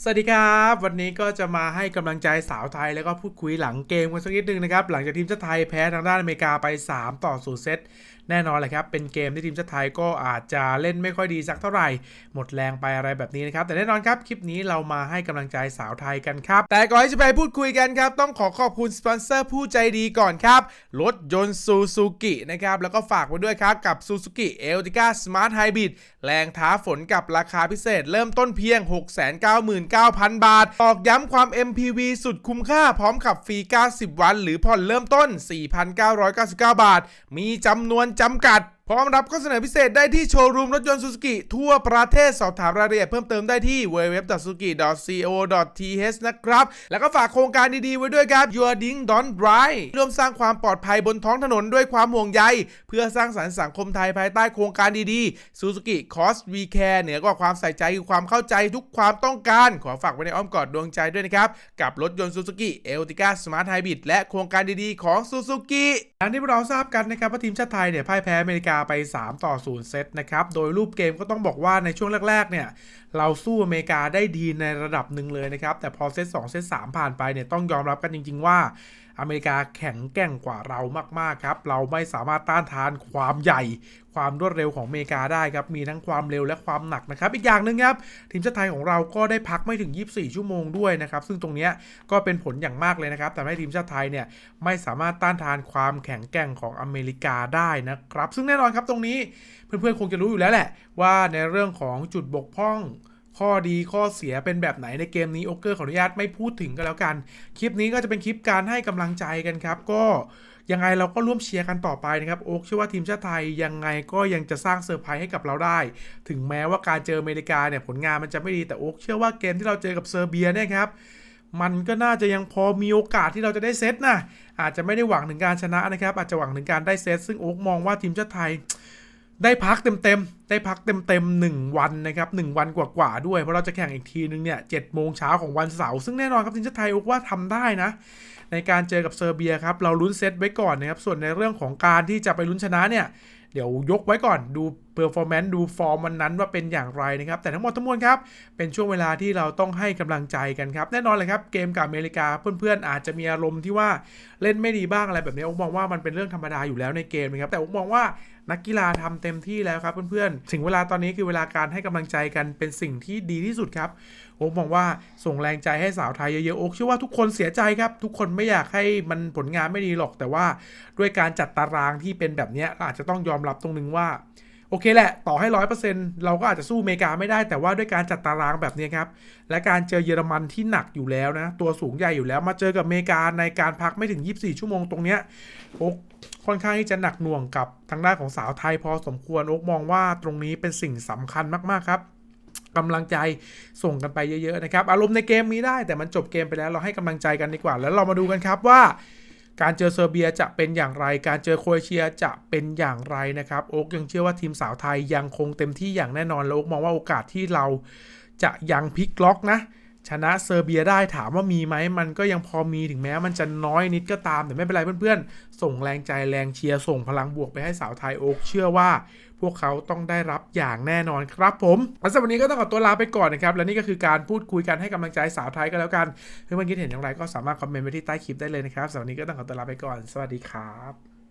สวัสดีครับ วันนี้ก็จะมาให้กำลังใจสาวไทยแล้วก็พูดคุยหลังเกมกันสักนิดนึงนะครับ หลังจากทีมชาติไทยแพ้ทางด้านอเมริกาไป 3 ต่อ0เซตแน่นอนเลยครับ เป็นเกมที่ทีมชาติไทยก็อาจจะเล่นไม่ค่อยดีสักเท่าไหร่ หมดแรงไปอะไรแบบนี้นะครับ แต่แน่นอนครับ คลิปนี้เรามาให้กำลังใจสาวไทยกันครับ แต่ก่อนที่จะไปพูดคุยกันครับ ต้องขอขอบคุณสปอนเซอร์ผู้ใจดีก่อนครับ รถยนต์ซูซูกินะครับ แล้วก็ฝากไว้ด้วยครับกับ Suzuki e l t i c a Smart Hybrid แรงท้าฝนกับราคาพิเศษ เริ่มต้นเพียง699,000 บาทตอกย้ำความ MPV สุดคุ้มค่าพร้อมขับฟรี 90 วัน หรือผ่อนเริ่มต้น 4,999 บาท มีจำนวนจำกัด ร้อมรับข้อเสนอพิเศษได้ที่โชว์รูมรถยนต์ซูซูกิทั่วประเทศสอบถามรายละเอียดเพิ่มเติมได้ที่ www.suzuki.co.th นะครับ แล้วก็ฝากโครงการดีๆ ไว้ด้วยครับ Your Ding Don't Drive ร่วมสร้างความปลอดภัยบนท้องถนนด้วยความห่วงใย เพื่อสร้างสรรค์สังคมไทยภายใต้โครงการดีๆ Suzuki Cost We Care เหนือกว่าความใส่ใจคือความเข้าใจทุกความต้องการ ขอฝากไว้ในอ้อมกอดดวงใจด้วยนะครับ กับรถยนต์ Suzuki e l t i c a Smart Hybrid และโครงการดีๆของ Suzuki อย่างที่พวกเราทราบกันนะครับว่าทีมชาติไทยเนี่ยพ่ายแพ้อเมริกาไป 3 ต่อ 0 เซตนะครับ โดยรูปเกมก็ต้องบอกว่าในช่วงแรก ๆ เนี่ย เราสู้อเมริกาได้ดีในระดับหนึ่งเลยนะครับ แต่พอเซต2เซต3ผ่านไปเนี่ยต้องยอมรับกันจริง ๆ ว่า อเมริกาแข็งแกร่งกว่าเรามากๆครับ เราไม่สามารถต้านทานความใหญ่ ความรวดเร็วของอเมริกาได้ครับ มีทั้งความเร็วและความหนักนะครับ อีกอย่างหนึ่งครับ ทีมชาติไทยของเราก็ได้พักไม่ถึง 24 ชั่วโมงด้วยนะครับ ซึ่งตรงนี้ก็เป็นผลอย่างมากเลยนะครับทำให้ทีมชาติไทยเนี่ยไม่สามารถต้านทานความแข็งแกร่งของอเมริกาได้นะครับ ซึ่งแน่นอนครับตรงนี้เพื่อนๆคงจะรู้อยู่แล้วแหละว่าในเรื่องของจุดบกพร่อง ข้อดีข้อเสียเป็นแบบไหนในเกมนี้โอเกอร์ขออนุญาตไม่พูดถึงกันแล้วกัน คลิปนี้ก็จะเป็นคลิปการให้กำลังใจกันครับ ก็ยังไงเราก็ร่วมเชียร์กันต่อไปนะครับโอ๊กเชื่อว่าทีมชาติไทยยังไงก็ยังจะสร้างเซอร์ไพรส์ให้กับเราได้ ถึงแม้ว่าการเจออเมริกาเนี่ยผลงานมันจะไม่ดีแต่โอ๊กเชื่อว่าเกมที่เราเจอกับเซอร์เบียเนี่ยครับมันก็น่าจะยังพอมีโอกาสที่เราจะได้เซตนะอาจจะไม่ได้หวังถึงการชนะนะครับอาจจะหวังถึงการได้เซตซึ่งโอ๊กมองว่าทีมชาติไทย ได้พักเต็มๆ ได้พักเต็มๆหนึ่งวันนะครับหนึ่งวันกว่าๆ ด้วย เพราะเราจะแข่งอีกทีนึงเนี่ยเจ็ดโมงเช้าของวันเสาร์ ซึ่งแน่นอนครับทีมชาติไทยอกว่าทำได้นะ ในการเจอกับเซอร์เบียครับ เราลุ้นเซตไว้ก่อนนะครับ ส่วนในเรื่องของการที่จะไปลุ้นชนะเนี่ย เดี๋ยวยกไว้ก่อน ดูเ e อร์ฟอร์แมนซ์ ดูฟอร์มวันนั้นว่าเป็นอย่างไรนะครับ แต่ทั้งหมดทั้งมวลครับ เป็นช่วงเวลาที่เราต้องให้กำลังใจกันครับ แน่นอนเลยครับ เกมกับอเมริกาเพื่อนๆ อาจจะมีอารมณ์ที่ว่าเล่นไม่ดีบ้างอะไรแบบนี้ผมมองว่ามันเป็นเรื่องธรรมดาอยู่แล้วในเกมนะครับ แต่ผมมองว่า นักกีฬาทำเต็มที่แล้วครับเพื่อนๆ ถึงเวลาตอนนี้คือเวลาการให้กำลังใจกันเป็นสิ่งที่ดีที่สุดครับผมมองว่าส่งแรงใจให้สาวไทยเยอะๆอกเชื่อว่าทุกคนเสียใจครับ ทุกคนไม่อยากให้มันผลงานไม่ดีหรอก แต่ว่าด้วยการจัดตารางที่เป็นแบบนี้อาจจะต้องยอมรับตรงนึงว่า โอเคแหละ ต่อให้ร้อยเปอร์เซ็นต์เราก็อาจจะสู้อเมริกาไม่ได้ แต่ว่าด้วยการจัดตารางแบบนี้ครับ และการเจอเยอรมันที่หนักอยู่แล้วนะ ตัวสูงใหญ่อยู่แล้ว มาเจอกับอเมริกาในการพักไม่ถึง 24 ชั่วโมงตรงเนี้ยโอ๊กค่อนข้างที่จะหนักหน่วงกับทางด้านของสาวไทยพอสมควรโอ๊กมองว่าตรงนี้เป็นสิ่งสำคัญมากๆครับกำลังใจส่งกันไปเยอะๆนะครับ อารมณ์ในเกมมีได้แต่มันจบเกมไปแล้วเราให้กำลังใจกันดีกว่า แล้วเรามาดูกันครับว่า การเจอเซอร์เบียจะเป็นอย่างไร การเจอโครเอเชียจะเป็นอย่างไรนะครับโอ๊กยังเชื่อว่าทีมสาวไทยยังคงเต็มที่อย่างแน่นอนแล้วโอ๊กมองว่าโอกาสที่เราจะยังพลิกล็อกนะ ชนะเซอร์เบียได้ถามว่ามีไหมมันก็ยังพอมีถึงแม้มันจะน้อยนิดก็ตาม แต่ไม่เป็นไรเพื่อนๆ ส่งแรงใจแรงเชียร์ส่งพลังบวกไปให้สาวไทยโอ๊กเชื่อว่า พวกเขาต้องได้รับอย่างแน่นอนครับผมสำหรับวันนี้ก็ต้องขอตัวลาไปก่อนนะครับ และนี่ก็คือการพูดคุยกันให้กำลังใจสาวไทยก็แล้วกันเพื่อนๆคิดเห็นอย่างไรก็สามารถคอมเมนต์ไว้ที่ใต้คลิปได้เลยนะครับสำหรับวันนี้ก็ต้องขอตัวลาไปก่อน สวัสดีครับ